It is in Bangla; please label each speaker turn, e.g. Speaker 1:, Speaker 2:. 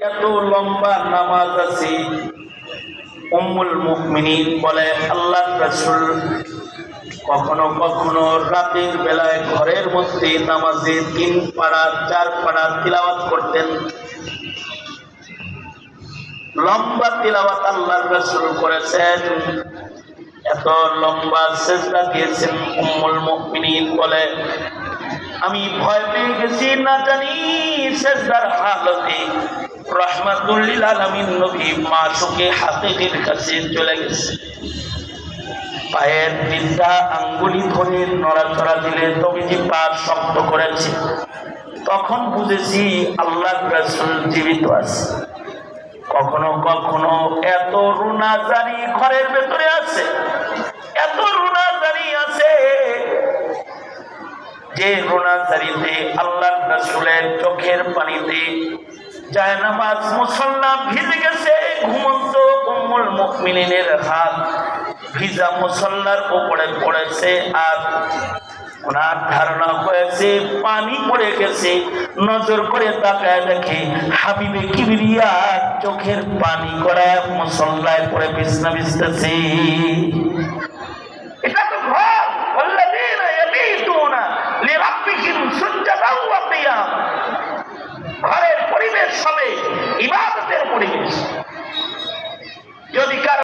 Speaker 1: এত লম্বা নামাজ আছে। উম্মুল মুমিনিন বলে, আল্লাহ রাসূল কখনো কখনো রাতের বেলায় ঘরের মধ্যে নামাজে তিন পাড়া, চার পাড়া তিলাওয়াত করতেন। লম্বা তিলাওয়াত আল্লাহ রাসূল করেছেন। এত লম্বা সেজদা দিয়েছেন উম্মুল মুমিনিন বলে, আমি ভয় পেয়ে গেছি, না জানি সেজদার হালতে আলামিন নবী মাসুকে কাছে চলে গেছে। পায়ের তিনটা আঙ্গুলি ধরে নড়াচড়া দিলে শক্ত করেছে। তখন বুঝেছি আল্লাহ রাসূল জীবিত আছে। কখনো কখনো এত রুনা জারি ঘরের ভেতরে আছে। এত রুনা জারি আছে যে রোনাজারিতে আল্লাহ রসুলের চোখের পানিতে জায়নামাজ মুসল্লা ভিজে গেছে, ঘুমন্ত উম্মুল মুকমিনের হাত ভিজা মুসল্লার উপরে পড়েছে আর ওনার ধারণা হয়েছে, পানি পড়ে গেছে। নজর করে তাকায় দেখে হাবিবে কিবিরিয়া চোখের পানি করা মুসল্লায় পড়ে বিছনা বিছতেছে এটা তো ঘর। বললেন পরিবেশ হবে ইবাদতের পরিবেশ